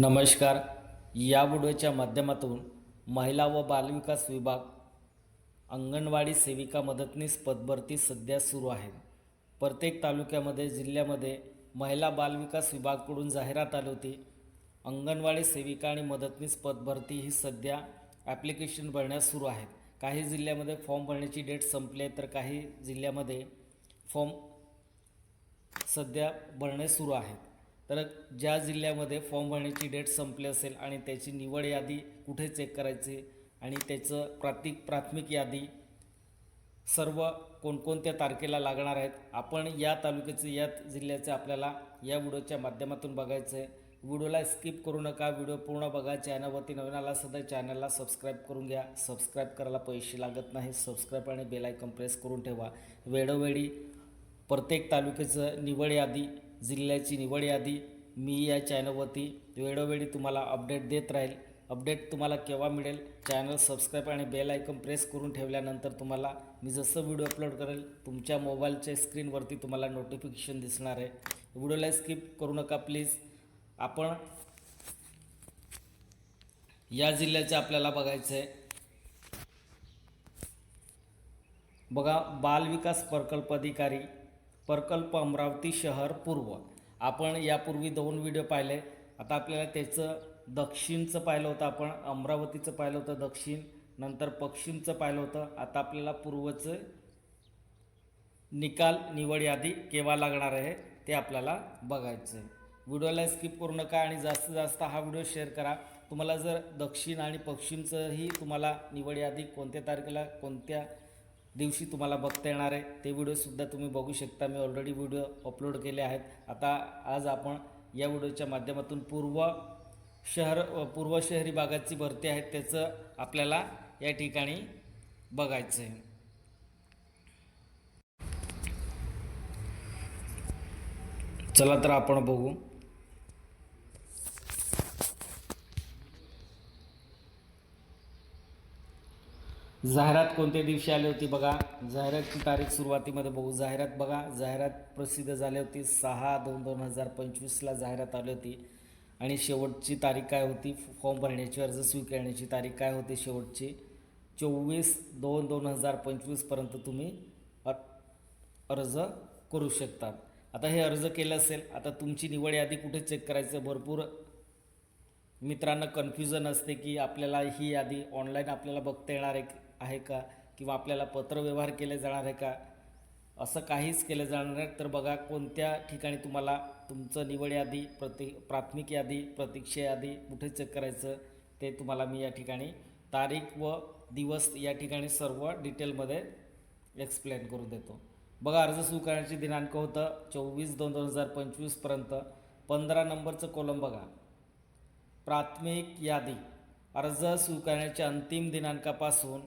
नमस्कार. या व्हिडिओच्या माध्यमातून महिला व बालविकास विभाग अंगणवाडी सेविका मदतनीस पदभरती सध्या सुरू आहे. प्रत्येक तालुक्यामध्ये जिल्ह्यामध्ये महिला बालविकास विभागकडून जाहिरात आली होती. अंगणवाडी सेविका आणि मदतनीस पदभरती ही सध्या ॲप्लिकेशन भरण्यास सुरू आहेत. काही जिल्ह्यामध्ये फॉर्म भरण्याची डेट संपली आहे तर काही जिल्ह्यामध्ये फॉर्म सध्या भरणे सुरू आहेत. तर ज्या जिल्ह्यामध्ये फॉर्म भरण्याची डेट संपली असेल आणि त्याची निवड यादी कुठे चेक करायची आणि त्याचं प्रातिक प्राथमिक यादी सर्व कोणकोणत्या तारखेला लागणार आहेत आपण या तालुक्याचे या जिल्ह्याचे आपल्याला या व्हिडिओच्या माध्यमातून बघायचं आहे व्हिडिओला स्किप करू नका व्हिडिओ पूर्ण बघा चॅनलवरती नवीन आला सध्या चॅनलला सबस्क्राईब करून घ्या. सबस्क्राईब करायला पैसे लागत नाही सबस्क्राईब आणि बेल आयकॉन प्रेस करून ठेवा. वेळोवेळी प्रत्येक तालुक्याचं निवड यादी जिल्ह्याची निवड यादी मी या चॅनलवरती वेळोवेळी तुम्हाला अपडेट देत राहील. अपडेट तुम्हाला केव्हा मिळेल चॅनल सबस्क्राईब आणि बेल आयकॉन प्रेस करून ठेवल्यानंतर तुम्हाला मी जसं व्हिडिओ अपलोड करेल तुमच्या मोबाईलच्या स्क्रीनवरती तुम्हाला नोटिफिकेशन दिसणार आहे. व्हिडिओला स्किप करू नका प्लीज आपण या जिल्ह्याचे आपल्याला बघायचं आहे. बघा बाल विकास प्रकल्प अधिकारी प्रकल्प अमरावती शहर पूर्व. आपण यापूर्वी दोन व्हिडिओ पाहिले. आता आपल्याला त्याचं दक्षिणचं पाहिलं होतं आपण. अमरावतीचं पाहिलं होतं दक्षिण. नंतर पश्चिमचं पाहिलं होतं. आता आपल्याला पूर्वचं निकाल निवड यादी केव्हा लागणार आहे ते आपल्याला बघायचं आहे व्हिडिओला स्किप करू नका आणि जास्तीत जास्त हा व्हिडिओ शेअर करा. तुम्हाला जर दक्षिण आणि पश्चिमचंही तुम्हाला निवड यादी कोणत्या तारखेला कोणत्या दिवशी तुम्हाला बघता येणार आहे. ते व्हिडिओसुद्धा तुम्ही बघू शकता. मी ऑलरेडी व्हिडिओ अपलोड केले आहेत. आता आज आपण या व्हिडिओच्या माध्यमातून पूर्व शहर पूर्व शहरी भागाची भरती आहे. त्याचं आपल्याला या ठिकाणी बघायचं आहे. चला तर आपण बघू. जाहिरात कोणत्या दिवशी आली होती बघा? जाहिरातची तारीख सुरुवातीमध्ये बघू. जाहिरात बघा. जाहिरात प्रसिद्ध झाली होती सहा दोन दोन हजार पंचवीसला जाहिरात आली होती. आणि शेवटची तारीख काय होती? फॉर्म भरण्याची अर्ज स्वीकारण्याची तारीख काय होती शेवटची? चोवीस दोन दोन हजार पंचवीसपर्यंत तुम्ही अ- अर्ज करू शकतात आता हे अर्ज केलं असेल आता तुमची निवड यादी कुठे चेक करायचं भरपूर मित्रांना कन्फ्युजन असते की आपल्याला ही यादी ऑनलाईन आपल्याला बघता येणार आहे. आहे का? किंवा आपल्याला पत्रव्यवहार केले जाणार आहे का? असं काहीच केलं जाणार नाही. तर बघा कोणत्या ठिकाणी तुम्हाला तुमचं निवड यादी प्रति प्राथमिक यादी प्रतीक्षा यादी कुठे चेक करायचं ते तुम्हाला मी या ठिकाणी तारीख व दिवस या ठिकाणी सर्व डिटेलमध्ये एक्सप्लेन करून देतो. बघा अर्ज स्वीकारण्याचे दिनांक होतं चोवीस दोन दोन हजार पंचवीसपर्यंत पंधरा नंबरचं कोलम बघा. प्राथमिक यादी. अर्ज स्वीकारण्याच्या अंतिम दिनांकापासून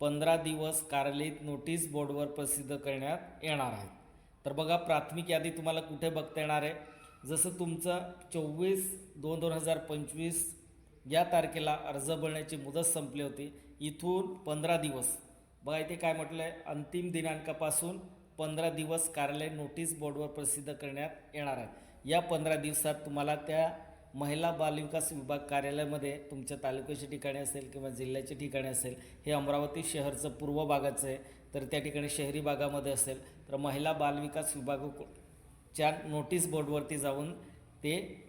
पंधरा दिवस कार्यालयीत नोटीस बोर्डवर प्रसिद्ध करण्यात येणार आहे. तर बघा प्राथमिक यादी तुम्हाला कुठे बघता येणार आहे? जसं तुमचं चोवीस दोन दोन हजार पंचवीस या तारखेला अर्ज भरण्याची मुदत संपली होती. इथून पंधरा दिवस. बघा इथे काय म्हटलं आहे अंतिम दिनांकापासून पंधरा दिवस कार्यालय नोटीस बोर्डवर प्रसिद्ध करण्यात येणार आहे. या पंधरा दिवसात तुम्हाला त्या महिला बालविकास विभाग कार्यालयामध्ये तुमच्या तालुक्याच्या ठिकाणी असेल किंवा जिल्ह्याच्या ठिकाणी असेल हे अमरावती शहरचं पूर्व भागाचं आहे. तर त्या ठिकाणी शहरी भागामध्ये असेल तर महिला बालविकास विभागाच्या नोटीस बोर्डवरती जाऊन ते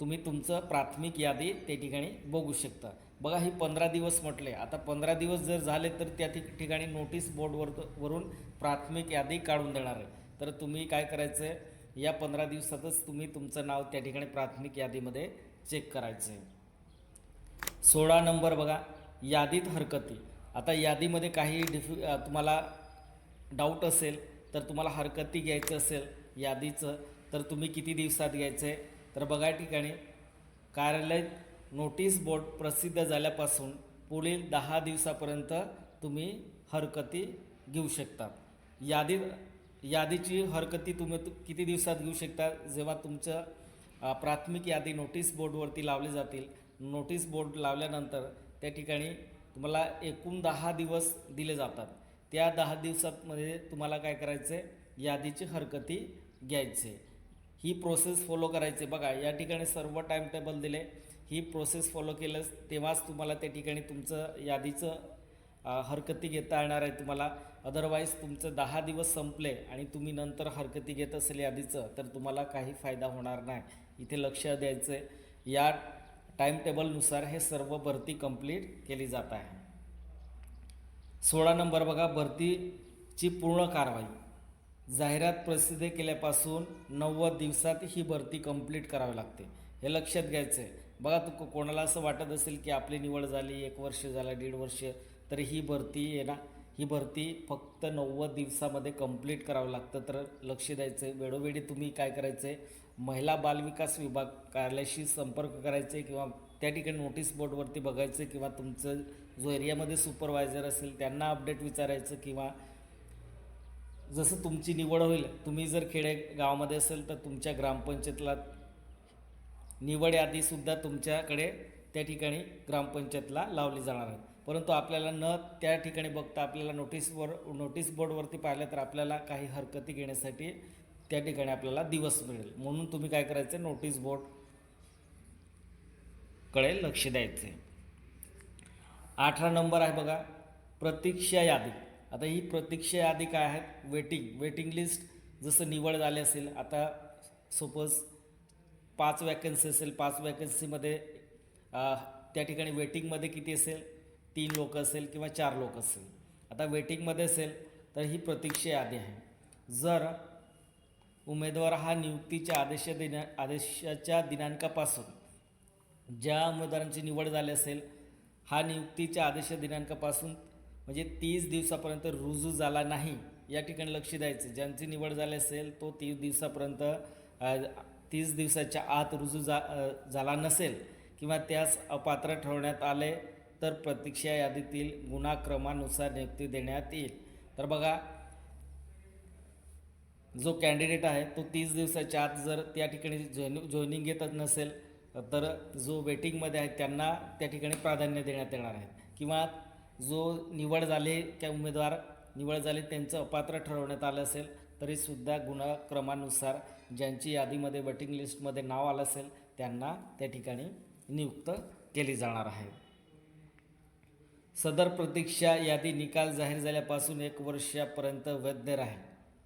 तुम्ही तुमचं प्राथमिक यादी त्या ठिकाणी बघू शकता. बघा ही पंधरा दिवस म्हटले. आता पंधरा दिवस जर झाले तर त्या ठिक- ठिकाणी नोटीस बोर्डवर वरून प्राथमिक यादी काढून देणार आहे. तर तुम्ही काय करायचं आहे या पंधरा दिवसातच तुम्ही तुमचं नाव त्या ठिकाणी प्राथमिक यादीमध्ये चेक करायचं आहे सोळा नंबर बघा यादीत हरकती. आता यादीमध्ये काही डिफि तुम्हाला डाऊट असेल तर तुम्हाला हरकती घ्यायचं असेल यादीचं तर तुम्ही किती दिवसात घ्यायचं आहे तर बघा ठिकाणी कार्यालय नोटीस बोर्ड प्रसिद्ध झाल्यापासून पुढील दहा दिवसापर्यंत तुम्ही हरकती घेऊ शकता. यादीत यादीची हरकती तुम्ही तु- किती दिवसात घेऊ शकता? जेव्हा तुमचं प्राथमिक यादी नोटीस बोर्डवरती लावली जातील. नोटीस बोर्ड लावल्यानंतर त्या ठिकाणी तुम्हाला एकूण दहा दिवस दिले जातात. त्या दहा दिवसातमध्ये तुम्हाला काय करायचं आहे यादीची हरकती घ्यायचे. ही प्रोसेस फॉलो करायची. बघा या ठिकाणी सर्व टाईम टेबल दिले. ही प्रोसेस फॉलो केलं तेव्हाच तुम्हाला त्या ठिकाणी तुमचं यादीचं हरकती घेता येणार आहे तुम्हाला. अदरवाईज तुमचं दहा दिवस संपले आणि तुम्ही नंतर हरकती घेत असेल यादीचं तर तुम्हाला काही फायदा होणार नाही. इथे लक्ष द्यायचं आहे या टाईम टेबलनुसार हे सर्व भरती कंप्लीट केली जात आहे. सोळा नंबर बघा भरतीची पूर्ण कारवाई. जाहिरात प्रसिद्ध केल्यापासून नव्वद दिवसात ही भरती कंप्लीट करावी लागते. हे लक्षात घ्यायचं आहे बघा तू कोणाला असं वाटत असेल की आपली निवड झाली एक वर्ष झालं दीड वर्ष तर ही भरती आहे ना ही भरती फक्त नव्वद दिवसामध्ये कंप्लीट करावं लागतं. तर लक्ष द्यायचं आहे वेळोवेळी तुम्ही काय करायचं आहे महिला बालविकास विभाग कार्यालयाशी संपर्क करायचे किंवा त्या ठिकाणी नोटीस बोर्डवरती बघायचं किंवा तुमचं जो एरियामध्ये सुपरवायझर असेल त्यांना अपडेट विचारायचं किंवा जसं तुमची निवड होईल तुम्ही जर खेडे गावामध्ये असेल तर तुमच्या ग्रामपंचायतला निवड यादीसुद्धा तुमच्याकडे त्या ठिकाणी ग्रामपंचायतला लावली जाणार आहे. परंतु आपल्याला न त्या ठिकाणी बघता आपल्याला नोटीसवर नोटीस बोर्डवरती पाहिलं तर आपल्याला काही हरकती घेण्यासाठी त्या ठिकाणी आपल्याला दिवस मिळेल. म्हणून तुम्ही काय करायचं? नोटीस बोर्डकडे लक्ष द्यायचं. आहे अठरा नंबर आहे बघा. प्रतीक्षा यादी. आता ही प्रतीक्षा यादी काय आहे वेटिंग वेटिंग लिस्ट जसं निवड झाली असेल आता सपोज पाच वॅकन्सी असेल पाच वॅकन्सीमध्ये त्या ठिकाणी वेटिंगमध्ये किती असेल? तीन लोक असेल किंवा चार लोक असेल. आता वेटिंगमध्ये असेल तर ही प्रतीक्षा यादी आहे. जर उमेदवार हा नियुक्तीच्या आदेश दिना आदेशाच्या दिनांकापासून ज्या उमेदवारांची निवड झाली असेल हा नियुक्तीच्या आदेश दिनांकापासून म्हणजे तीस दिवसापर्यंत रुजू झाला नाही या ठिकाणी लक्ष द्यायचं. ज्यांची निवड झाली असेल तो तीस दिवसापर्यंत तीस दिवसाच्या आत रुजू जा झाला नसेल किंवा त्यास अपात्र ठरवण्यात आले तर प्रतीक्षा यादीतील गुणाक्रमानुसार नियुक्ती देण्यात येईल. तर बघा जो कॅन्डिडेट आहे तो तीस दिवसाच्या आत जर त्या ठिकाणी जॉईन जॉईनिंग घेतच नसेल तर जो वेटिंगमध्ये आहे त्यांना त्या ठिकाणी प्राधान्य देण्यात येणार आहे. किंवा जो निवड झाले त्या उमेदवार निवड झाली त्यांचं अपात्र ठरवण्यात आलं असेल तरीसुद्धा गुणक्रमानुसार ज्यांची यादीमध्ये वेटिंग लिस्टमध्ये नाव आलं असेल त्यांना त्या ठिकाणी नियुक्त केली जाणार आहे. सदर प्रतीक्षा यादी निकाल जाहीर झाल्यापासून एक वर्षापर्यंत वैध राहील.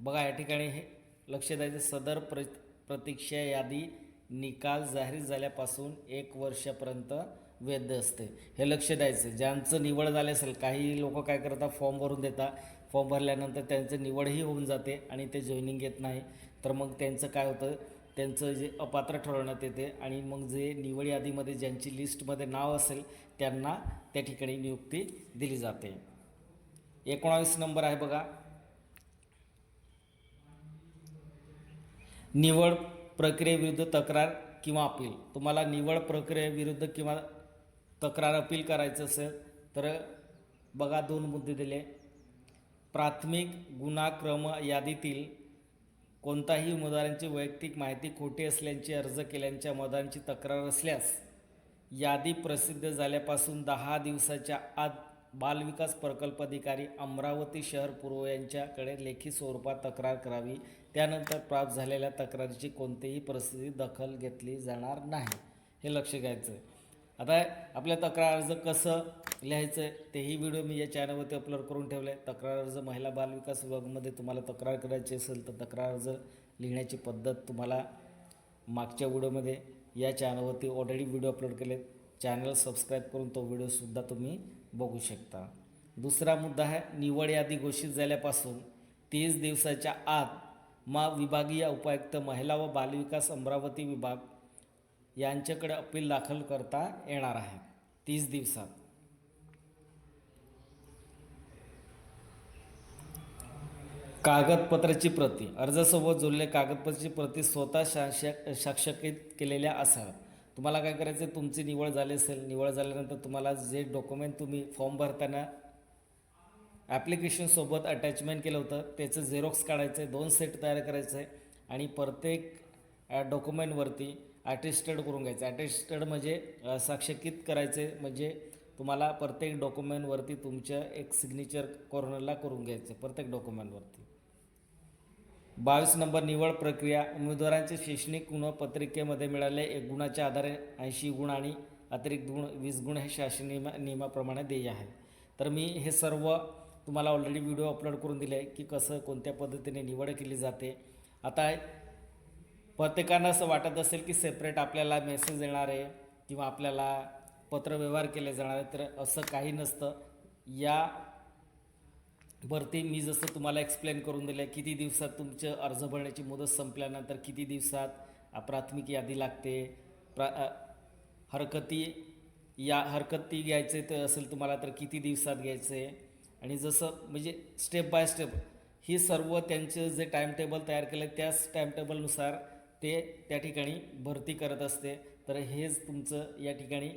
बघा या ठिकाणी हे लक्ष द्यायचं सदर प्र प्रतीक्षा यादी निकाल जाहीर झाल्यापासून एक वर्षापर्यंत वैध असते. हे लक्ष द्यायचं. ज्यांचं निवड झाले असेल काही लोक काय करतात फॉर्म भरून देतात. फॉर्म भरल्यानंतर त्यांचं निवडही होऊन जाते आणि ते जॉईनिंग घेत नाही. तर मग त्यांचं काय होतं? त्यांचं जे अपात्र ठरवण्यात येते आणि मग जे निवड यादीमध्ये ज्यांची लिस्टमध्ये नाव असेल त्यांना त्या ठिकाणी नियुक्ती दिली जाते. एकोणावीस नंबर आहे बघा. निवड प्रक्रियेविरुद्ध तक्रार किंवा अपील. तुम्हाला निवड प्रक्रियेविरुद्ध किंवा तक्रार अपील करायचं असेल तर बघा दोन मुद्दे दिले. प्राथमिक गुन्हाक्रम यादीतील कोणताही उमेदवारांची वैयक्तिक माहिती खोटी असल्याची अर्ज केल्याच्या उमेदवारांची तक्रार असल्यास यादी प्रसिद्ध झाल्यापासून दहा दिवसाच्या आत बालविकास प्रकल्प अधिकारी अमरावती शहर पूर्व यांच्याकडे लेखी स्वरूपात तक्रार करावी. त्यानंतर प्राप्त झालेल्या तक्रारीची कोणतीही परिस्थिती दखल घेतली जाणार नाही. हे लक्ष घ्यायचं आहे आता आपल्या तक्रार अर्ज कसं लिहायचं आहे तेही व्हिडिओ मी या चॅनलवरती अपलोड करून ठेवले आहे तक्रार अर्ज महिला बालविकास विभागामध्ये तुम्हाला तक्रार करायची असेल तर तक्रार अर्ज लिहिण्याची पद्धत तुम्हाला मागच्या व्हिडिओमध्ये या चॅनलवरती ऑलरेडी व्हिडिओ अपलोड केले चॅनल सबस्क्राईब करून तो व्हिडिओसुद्धा तुम्ही बघू शकता. दुसरा मुद्दा आहे निवड यादी घोषित झाल्यापासून तीस दिवसाच्या आत मा विभागीय उपायुक्त महिला व बालविकास अमरावती विभाग यांच्याकडे अपील दाखल करता येणार आहे. तीस दिवसात. कागदपत्राची प्रती. अर्जासोबत जोडलेल्या कागदपत्राची प्रती स्वतः शासक शाक्षकित केलेल्या असाव्यात. तुम्हाला काय करायचं आहे तुमची निवड झाली असेल. निवड झाल्यानंतर तुम्हाला जे डॉक्युमेंट तुम्ही फॉर्म भरताना ॲप्लिकेशनसोबत अटॅचमेंट केलं होतं त्याचं झेरॉक्स काढायचं आहे दोन सेट तयार करायचं आहे आणि प्रत्येक डॉक्युमेंटवरती ॲटेस्टेड करून घ्यायचं. ॲटेस्टेड म्हणजे साक्षकीत साक्षकित करायचे म्हणजे तुम्हाला प्रत्येक डॉक्युमेंटवरती तुमचं एक सिग्नेचर कॉर्नरला करून घ्यायचं प्रत्येक डॉक्युमेंटवरती. बावीस नंबर निवड प्रक्रिया उमेदवारांचे शैक्षणिक गुणपत्रिकेमध्ये मिळाले एक गुणाच्या आधारे ऐंशी गुण आणि अतिरिक्त गुण वीस गुण हे शासन नियमा नियमाप्रमाणे देय आहे. तर मी हे सर्व तुम्हाला ऑलरेडी व्हिडिओ अपलोड करून दिले की कसं कोणत्या पद्धतीने निवड केली जाते. आता प्रत्येकानं असं वाटत असेल की सेपरेट आपल्याला मेसेज येणार आहे किंवा आपल्याला पत्रव्यवहार केले जाणार आहे तर असं काही नसतं. या भरती मी जसं तुम्हाला एक्सप्लेन करून दिलं किती दिवसात तुमचं अर्ज भरण्याची मुदत संपल्यानंतर किती दिवसात प्राथमिक यादी लागते प्रा हरकती या हरकती घ्यायचे तर असेल तुम्हाला तर किती दिवसात घ्यायचे? आणि जसं म्हणजे स्टेप बाय स्टेप ही सर्व त्यांचं जे टाइमटेबल तयार केलं त्याच टाईमटेबलनुसार ते त्या ठिकाणी भरती करत असते. तर हेच तुमचं या ठिकाणी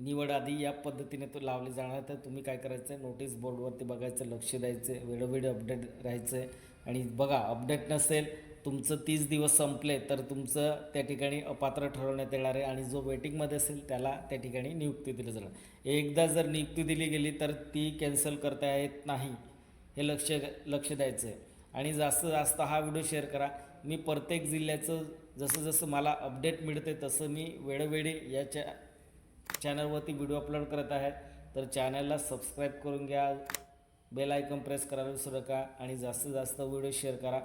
निवड आधी या पद्धतीने तो लावले जाणार. तर तुम्ही काय करायचं आहे नोटीस बोर्डवरती बघायचं लक्ष द्यायचं आहे वेळोवेळी अपडेट राहायचं. आहे आणि बघा अपडेट नसेल तुमचं तीस दिवस संपले तर तुमचं त्या ठिकाणी अपात्र ठरवण्यात येणार आहे. आणि जो वेटिंगमध्ये असेल त्याला त्या ठिकाणी नियुक्ती दिली जाणार. एकदा जर नियुक्ती दिली गेली तर ती कॅन्सल करता येत नाही. हे लक्ष लक्ष द्यायचं आहे आणि जास्त जास्त हा व्हिडिओ शेअर करा. मी प्रत्येक जिल्ह्याचं जसं जसं मला अपडेट मिळते तसं मी वेळोवेळी या चॅ चॅनलवरती व्हिडिओ अपलोड करत आहे. तर चॅनलला सबस्क्राईब करून घ्या. बेल आयकॉन प्रेस करायला विसरू नका आणि जास्तीत जास्त व्हिडिओ शेअर करा.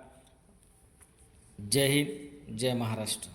जय हिंद जय महाराष्ट्र.